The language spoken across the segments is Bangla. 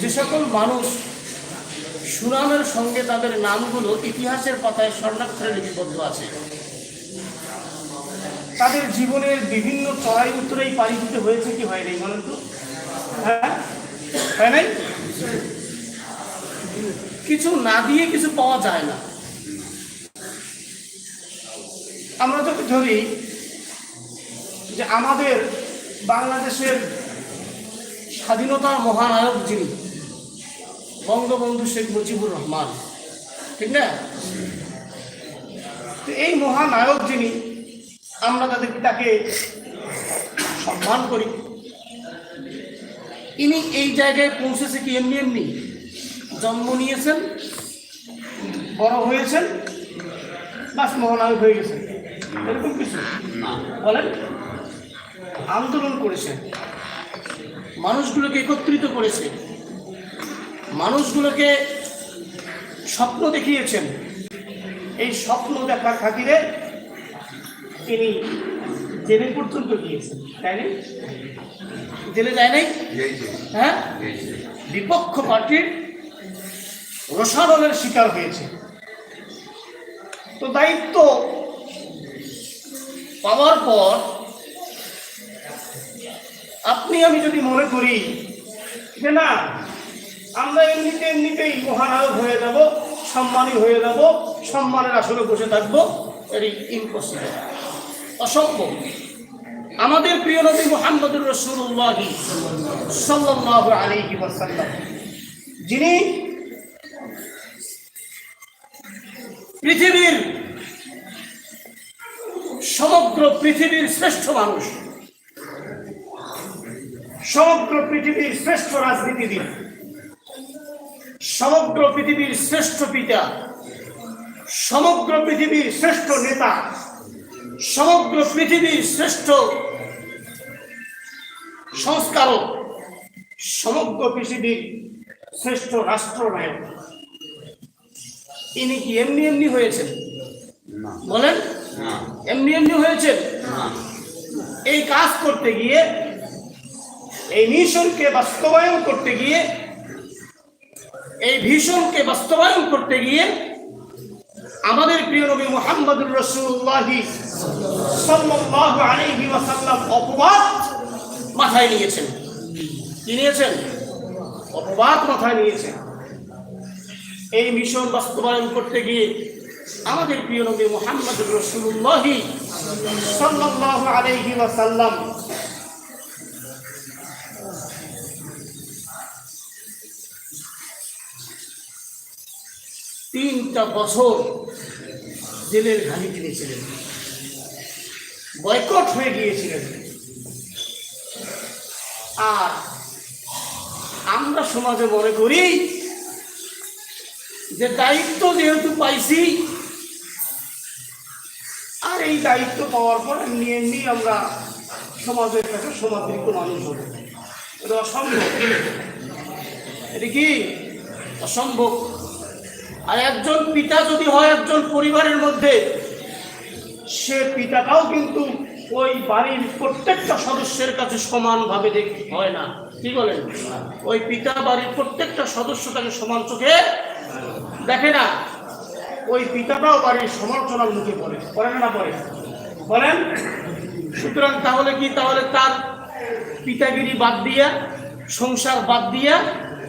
যে সকল মানুষ সুনামের সঙ্গে তাদের নামগুলো ইতিহাসের পাতায় স্বর্ণাক্ষরে লিপিবদ্ধ আছে, তাদের জীবনের বিভিন্ন চড়াই উত্তরেই পাড়ি দিতে হয়েছে কি হয় নাই বলেন তো? হ্যাঁ? হয় নাই? কিছু না দিয়ে কিছু পাওয়া যায় না। আমরা যদি ধরি যে আমাদের বাংলাদেশের স্বাধীনতার মহানায়ক যিনি, বঙ্গবন্ধু শেখ মুজিবুর রহমান। ঠিক না? তো এই মহানায়ক যিনি, আমরা তাদের তাকে সম্মান করি। ইনি এই জায়গায় পৌঁছেছে কি এমনি এমনি? জন্ম নিয়েছেন, বড় হয়েছেন, বাস মহানায়ক হয়ে গেছেন। এরকম কিছু বলেন, আন্দোলন করেছেন। মানুষগুলোকে একত্রিত করেছে। মানুষগুলোকে স্বপ্ন দেখিয়েছেন। এই স্বপ্ন দেখার খাতিরে তিনি জেলে পর্যন্ত গিয়েছেন তাই না? জেলে যায় নাই? হ্যাঁ? বিপক্ষ পার্টির রসায়নের শিকার হয়েছে। তো দায়িত্ব পাওয়ার পর আপনি, আমি যদি মনে করি যে না, আমরা এমনিতে এমনিতেই মহানায়ক হয়ে যাব, সম্মানী হয়ে যাব, সম্মানের আসলে বসে থাকব, এটি ইম্পসিবল অসম্ভব। আমাদের প্রিয় নবী মোহাম্মদুর রসুল্লাহ সাল্লাহ আলাইহি ওয়াসাল্লাম, যিনি পৃথিবীর সমগ্র পৃথিবীর শ্রেষ্ঠ মানুষ সমগ্র পৃথিবীর শ্রেষ্ঠ রাজনীতিবিদ সমগ্র পৃথিবীর শ্রেষ্ঠ পিতা সমগ্র পৃথিবীর শ্রেষ্ঠ নেতা সমগ্র পৃথিবীর শ্রেষ্ঠ সংস্কারক সমগ্র পৃথিবীর শ্রেষ্ঠ রাষ্ট্রনায়ক। ইনি কি এমনি এমনি হয়েছেন? বলেন? এমনি এমনি হয়েছেন? এই কাজ করতে গিয়ে এই মিশনকে বাস্তবায়ন করতে গিয়ে, এই ভীষণকে বাস্তবায়ন করতে গিয়ে আমাদের প্রিয় নবী মোহাম্মদুর রসুল্লাহ সাল্লাল্লাহু আলাইহি ওয়াসাল্লাম অপবাদ মাথায় নিয়েছেন। কি নিয়েছেন? অপবাদ মাথায় নিয়েছেন। এই মিশন বাস্তবায়ন করতে গিয়ে আমাদের প্রিয় নবী মোহাম্মদুর রসুল্লাহ সাল্লাল্লাহু আলাইহি ওয়াসাল্লাম তিনটা বছর জেলের ঘানি কিনেছিলেন। বয়কট হয়ে গিয়েছিলেন। আর আমরা সমাজে মনে করি যে দায়িত্ব যেহেতু পাইছি, আর এই দায়িত্ব পাওয়ার পর এমনি এমনি আমরা সমাজের কাছে সমাদৃত মানুষ হব এটা অসম্ভব। এটা কি? অসম্ভব। আর একজন পিতা যদি হয় একজন পরিবারের মধ্যে, সে পিতাটাও কিন্তু ওই বাড়ির প্রত্যেকটা সদস্যের কাছে সমানভাবে দেখ, হয় না। কি বলেন? ওই পিতা বাড়ির প্রত্যেকটা সদস্য তাকে সমান চোখে দেখে না। ওই পিতাটাও বাড়ির সমালোচনার মুখে পড়ে। পড়ে না পড়ে? বলেন? সুতরাং তাহলে কি? তাহলে তার পিতাগিরি বাদ দিয়া, সংসার বাদ দিয়া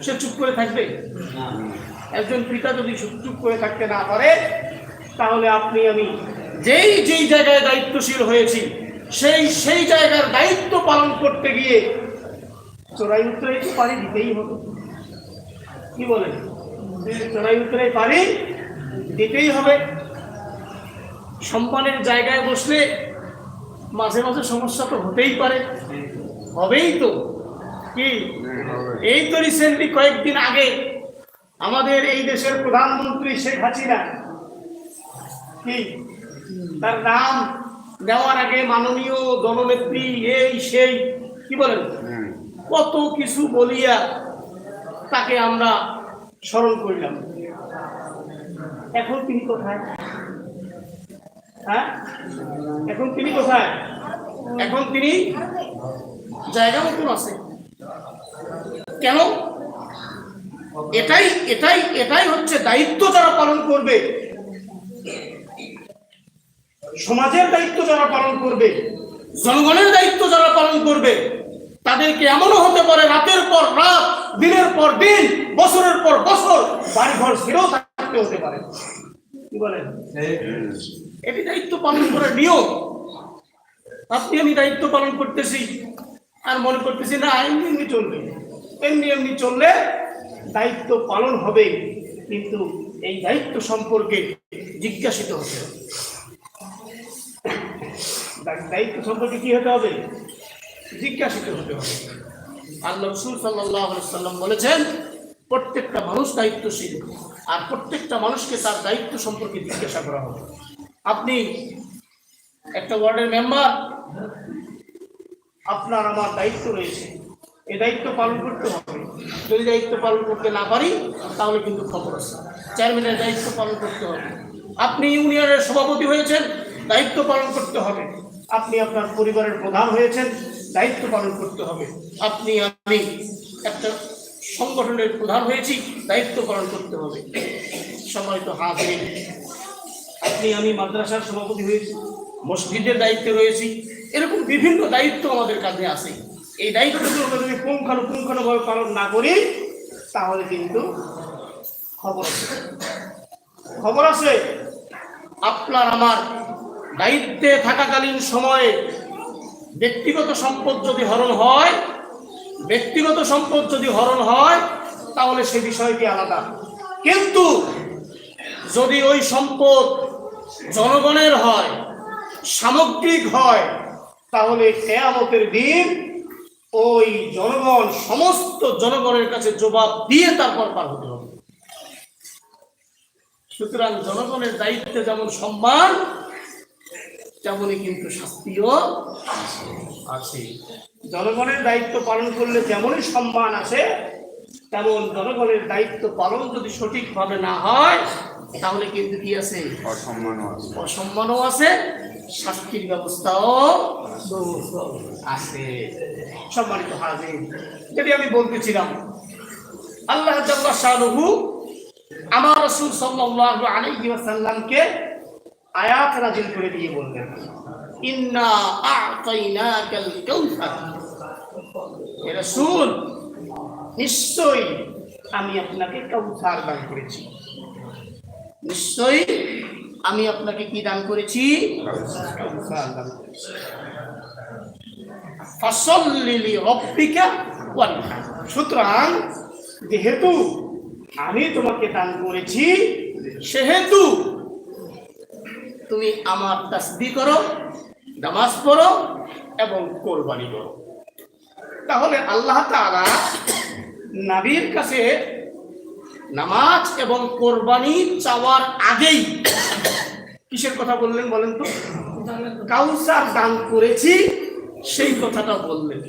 সে চুপ করে থাকবে? একজন পিতা যদি চুপ- চুপ করে থাকতে না পারে, তাহলে আপনি আমি যেই যেই জায়গায় দায়িত্বশীল হয়েছি, সেই সেই জায়গার দায়িত্ব পালন করতে গিয়ে চোরাই উত্তরে পারি দিতেই হবে। কি বলেন? চোরাই উত্তরে পারি দিতেই হবে। সম্মানের জায়গায় বসলে মাঝে মাঝে সমস্যা তো হতেই পারে। হবেই তো। কি? এই তো রিসেন্টলি কয়েকদিন আগে আমাদের এই দেশের প্রধানমন্ত্রী শেখ হাসিনা কি? তার নাম দেওয়ার আগে মাননীয় দলনেত্রী এই সেই কি বলেন? কত কিছু বলিয়া তাকে আমরা স্মরণ করিলাম। এখন তিনি কোথায়? হ্যাঁ? এখন তিনি কোথায়? এখন তিনি জায়গা মতন আছে। কেন? এটাই এটাই এটাই হচ্ছে দায়িত্ব যারা পালন করবে। সমাজের দায়িত্ব যারা পালন করবে, জনগণের দায়িত্ব যারা পালন করবে, তাদেরকে এমনও হতে পারে রাতের পর রাত, দিনের পর দিন, বছরের পর বছর বাড়ি ঘর ছেড়েও থাকতে হতে পারে। কি বলেন? এটি দায়িত্ব পালন করার নিয়ম। আপনি, আমি দায়িত্ব পালন করতেছি আর মনে করতেছি না, এমনি এমনি চলবে। এমনি এমনি চললে দায়িত্ব পালন হবে, কিন্তু এই দায়িত্ব সম্পর্কে জিজ্ঞাসিত হতে হবে। দায়িত্ব সম্পর্কে কি হতে হবে? জিজ্ঞাসিত হতে হবে। আল্লাহ রসুল সাল্লাম বলেছেন, প্রত্যেকটা মানুষ দায়িত্বশীল, আর প্রত্যেকটা মানুষকে তার দায়িত্ব সম্পর্কে জিজ্ঞাসা করা হবে। আপনি একটা ওয়ার্ডের মেম্বার, আপনার আমার দায়িত্ব রয়েছে। এই দায়িত্ব পালন করতে হবে। যদি দায়িত্ব পালন করতে না পারি, তাহলে কিন্তু খবর আছে। চেয়ারম্যানের দায়িত্ব পালন করতে হবে। আপনি ইউনিয়নের সভাপতি হয়েছেন, দায়িত্ব পালন করতে হবে। আপনি আপনার পরিবারের প্রধান হয়েছেন, দায়িত্ব পালন করতে হবে। আপনি, আমি একটা সংগঠনের প্রধান হয়েছি, দায়িত্ব পালন করতে হবে। সম্মানিত হাজির, আপনি, আমি মাদ্রাসার সভাপতি হয়েছি, মসজিদের দায়িত্বে রয়েছি। এরকম বিভিন্ন দায়িত্ব আমাদের কাছে আছে। এই দায়িত্বগুলো যদি পুঙ্খানুপুঙ্খানুভাবে পালন না করি, তাহলে কিন্তু খবর আছে খবর আছে আপনার আমার দায়িত্বে থাকাকালীন সময়ে ব্যক্তিগত সম্পদ যদি হরণ হয়, ব্যক্তিগত সম্পদ যদি হরণ হয়, তাহলে সে বিষয়টি আলাদা। কিন্তু যদি ওই সম্পদ জনগণের হয়, সামগ্রিক হয়, তাহলে কেয়ামতের দিন ওই জনগণ সমস্ত জনগণের কাছে জবাব দিয়ে তারপর পার হতে হবে। সুতরাং জনগণের দায়িত্বে যেমন সম্মান তেমনই কিন্তু শাস্তিও আছে। জনগণের দায়িত্ব পালন করলে যেমনই সম্মান আছে তেমন জনগণের দায়িত্ব পালন যদি সঠিকভাবে না হয় তাহলে কিন্তু কি আছে? অসম্মানও আছে। অসম্মানও আছে। শাস্তির ব্যবস্থাও আছে। সম্মানিত হাজির, যদি আমি বলতেছিলাম আল্লাহ শাহরুহু আমার রসুল সাল্লাল্লাহু আলাইহি ওয়াসাল্লামকে আয়াত নাজিল করে দিয়ে বললেন, ইন্না আ'তাইনাকাল কাউসার। হে রাসূল, নিশ্চয়ই আমি আপনাকে কাউসার দান করেছি। নিশ্চয়ই আমি আপনাকে কি দান করেছি? সুতরাং, যেহেতু আমি তোমাকে দান করেছি, সেহেতু তুমি আমার তাসবি করো, নামাজ পড়ো এবং কোরবানি করো। তাহলে আল্লাহ তাআলা নাবির কাছে নামাজ এবং কোরবানি চাওয়ার আগেই। কিসের কথা বললেন বলেন তো? কাউসার দান করেছি, সেই কথাটা বললেন।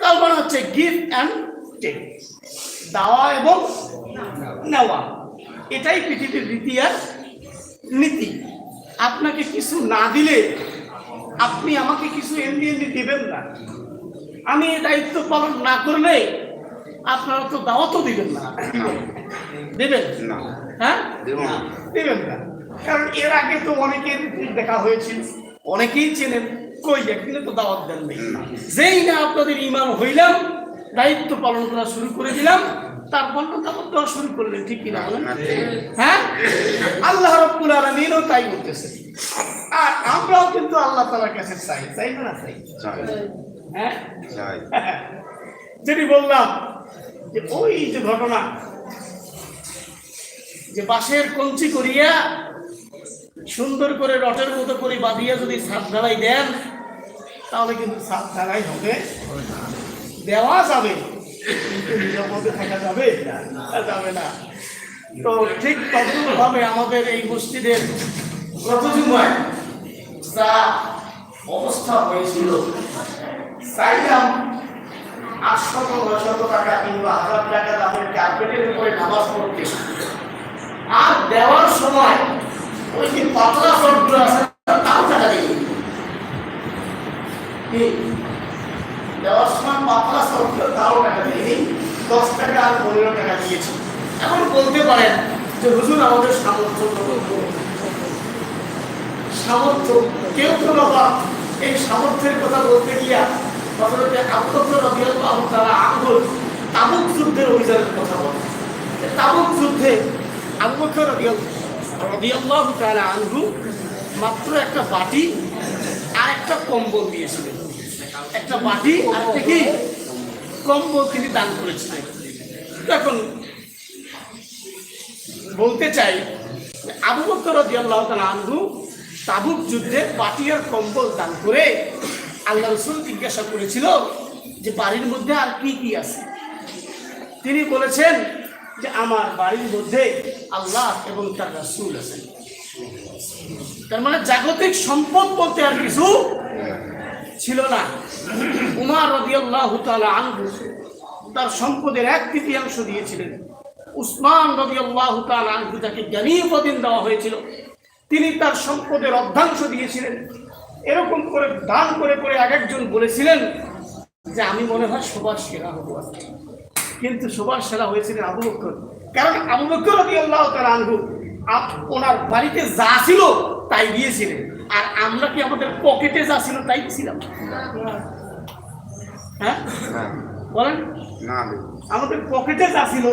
তার মানে হচ্ছে গিফট অ্যান্ড টেক দেওয়া এবং নেওয়া। এটাই পৃথিবীর রীতি আর নীতি। আপনাকে কিছু না দিলে আপনি আমাকে কিছু এমনি এমনি দেবেন না। আমি দায়িত্ব পালন না করলে আপনারা তো দাওয়াতও দিবেন না। দেবেন? না। হ্যাঁ। দেবেন না। কারণ এর আগে তো অনেকের দেখা হয়েছিল। অনেকেই চেনেন কই একদিনে তো দাওয়াত দেন নেই। যেই না আপনাদের ইমান হইলাম দায়িত্ব পালন করা শুরু করে দিলাম তারপর তো দাওয়াত দেওয়া শুরু করলেন ঠিক কিনা বলেন? হ্যাঁ? আল্লাহ রব্বুল আলমিনও তাই করতেছে আর আমরাও কিন্তু আল্লাহ তালার কাছে চাই চাই না চাই? হ্যাঁ? যেটি বললাম যে ওই যে ঘটনা যে বাঁশের কঞ্চি করিয়া সুন্দর করে রটের মতো করে বাঁধিয়া যদি ছাদ ঢালাই দেন, তাহলে কিন্তু ছাদ ঢালাই হবে। দেওয়া যাবে, কিন্তু থাকা যাবে যাবে না। তো ঠিক আমাদের এই মসজিদের অবস্থা হয়েছিল উপরে নামাজ পড়তে। আর দেওয়ার সময় ওই যে পাতলা শর্টগুলো আছে, তাও টাকা দিই দেওয়ার সময় পাতলা শর্টগুলো তাও টাকা দিই দশ টাকা আর পনেরো টাকা দিয়েছি। এখন বলতে পারেন যে, হুজুর, আমাদের সামর্থ্য সামর্থ্য? কেউ তো বাবা এই সামর্থ্যের কথা বলতে গিয়া হজরতে আবু বকর রাদিয়াল্লাহু তাআলা তাবুক যুদ্ধের অভিযানের কথা বলে। তাবুক যুদ্ধে আবু বকর রাদিয়াল্লাহু তাআলা আনহু মাত্র একটা বাটি আর একটা কম্বল দিয়েছিলেন। একটা বাটি আর একটা কি কম্বল তিনি দান করেছিলেন। এখন বলতে চাই, আবু বকর রাদিয়াল্লাহু তাআলা আনহু তাবুক যুদ্ধে বাটি আর কম্বল দান করে আল্লাহ রসুল জিজ্ঞাসা করেছিল যে বাড়ির মধ্যে আর কি কি আছে? তিনি বলেছেন যে আমার বাড়ির মধ্যে আল্লাহ এবং তার রাসুল আছেন। তার মানে জাগতিক সম্পদ বলতে আর কিছু ছিল না। উমার রাদিয়াল্লাহু তাআলা আনহু তার সম্পদের এক তৃতীয়াংশ দিয়েছিলেন। উসমান রাদিয়াল্লাহু তাআলা আনহু তাকে জ্ঞানী উপাধি দেওয়া হয়েছিল, তিনি তার সম্পদের অর্ধাংশ দিয়েছিলেন। এরকম করে দান করে করে এক একজন বলেছিলেন যে আমি মনে হয় সবার সেরা হব। আজকে। কিন্তু সবার সেরা হয়েছিলেন আবু বকর কারণ আবু বকর রাদিয়াল্লাহু তাআলা আনহু আপ- ওনার বাড়িতে যা ছিল তাই দিয়েছিলেন। আর আমরা কি আমাদের পকেটে যা ছিল তাই ছিলাম হ্যাঁ? বলেন। না আমাদের পকেটে যা ছিল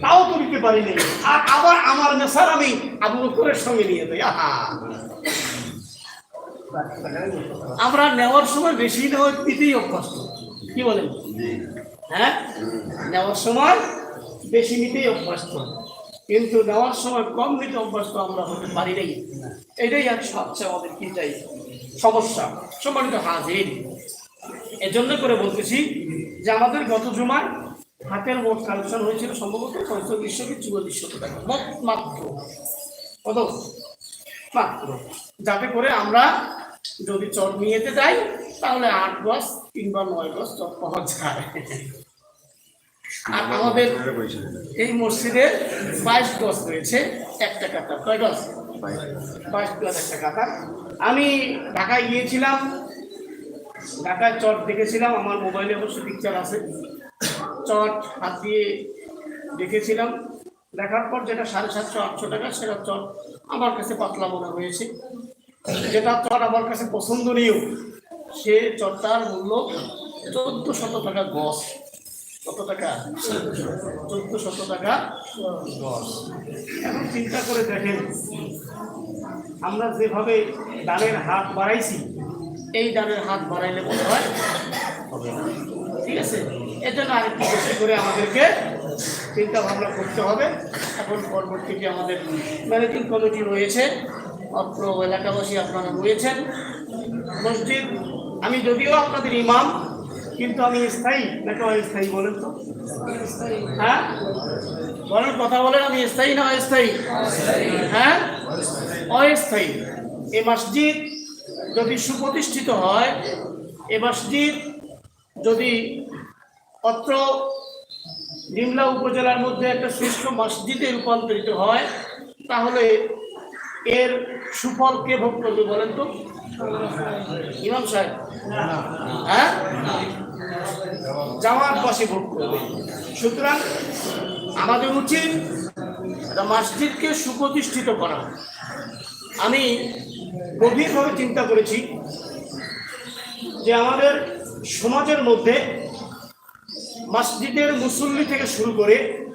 তাও তো দিতে পারিনি। আর আবার আমার নেশার আমি আবু বকরের সঙ্গে নিয়ে যাই। আহা! আমরা নেওয়ার সময় বেশি নেওয়া দিতেই অভ্যস্ত। কি বলেন? হ্যাঁ? নেওয়ার সময় বেশি নিতেই অভ্যস্ত। কিন্তু নেওয়ার সময় কম নিতে অভ্যস্ত আমরা হতে পারি নাই। এটাই আর সবচেয়ে আমাদের কি চাই? সমস্যা। সম্মানিত হাজির। এজন্য করে বলতেছি যে আমাদের গত জুমায় হাতের মোট কালেকশন হয়েছিল সম্ভবত পঁয়তাল্লিশশো কি চুয়াল্লিশশো টাকা। মাত্র। কত? মাত্র। যাতে করে আমরা যদি চট নিয়ে যেতে যাই তাহলে আট গজ কিংবা নয় গজ চট পাওয়া যায়। আর আমাদের এই মসজিদে বাইশ গজ রয়েছে একটা কাতার। কয় গজ? বাইশ গজ। একটা কাতার। আমি ঢাকায় গিয়েছিলাম ঢাকায় চট দেখেছিলাম আমার মোবাইলে অবশ্য পিকচার আছে। চট হাত দিয়ে দেখেছিলাম। দেখার পর যেটা সাড়ে সাতশো আটশো টাকা সেটা চট আমার কাছে পাতলা মনে হয়েছে। যেটা চট আমার কাছে পছন্দনীয়, সে চটটার মূল্য চোদ্দ শত টাকা গছ কত টাকা? চোদ্দ শত টাকা গছ এখন চিন্তা করে দেখেন, আমরা যেভাবে দানের হাত বাড়াইছি, এই দানের হাত বাড়াইলে মনে হয় হবে না। ঠিক আছে? এর জন্য আরেকটু বেশি করে আমাদেরকে চিন্তা ভাবনা করতে হবে। এখন পরবর্তীতে আমাদের ম্যানেজিং কমিটি রয়েছে। অত্র এলাকাবাসী আপনারা রয়েছেন মসজিদ, আমি যদিও আপনাদের ইমাম, কিন্তু আমি স্থায়ী। নাকি অস্থায়ী বলেন তো। হ্যাঁ? বলেন, কথা বলেন, আমি স্থায়ী না অস্থায়ী? হ্যাঁ? অস্থায়ী। এই মসজিদ যদি সুপ্রতিষ্ঠিত হয়, এ মসজিদ যদি অত্র ডিমলা উপজেলার মধ্যে একটা শ্রেষ্ঠ মসজিদে রূপান্তরিত হয়, তাহলে এর সুফল কে ভোগ করবে বলেন তো? ইমাম সাহেব। হ্যাঁ? জামাত বসে ভোগ করবে। সুতরাং আমাদের উচিত মসজিদকে সুপ্রতিষ্ঠিত করা। আমি গভীরভাবে চিন্তা করেছি যে আমাদের সমাজের মধ্যে মসজিদের মুসল্লি থেকে শুরু করে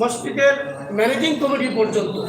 মসজিদের ম্যানেজিং কমিটি পর্যন্ত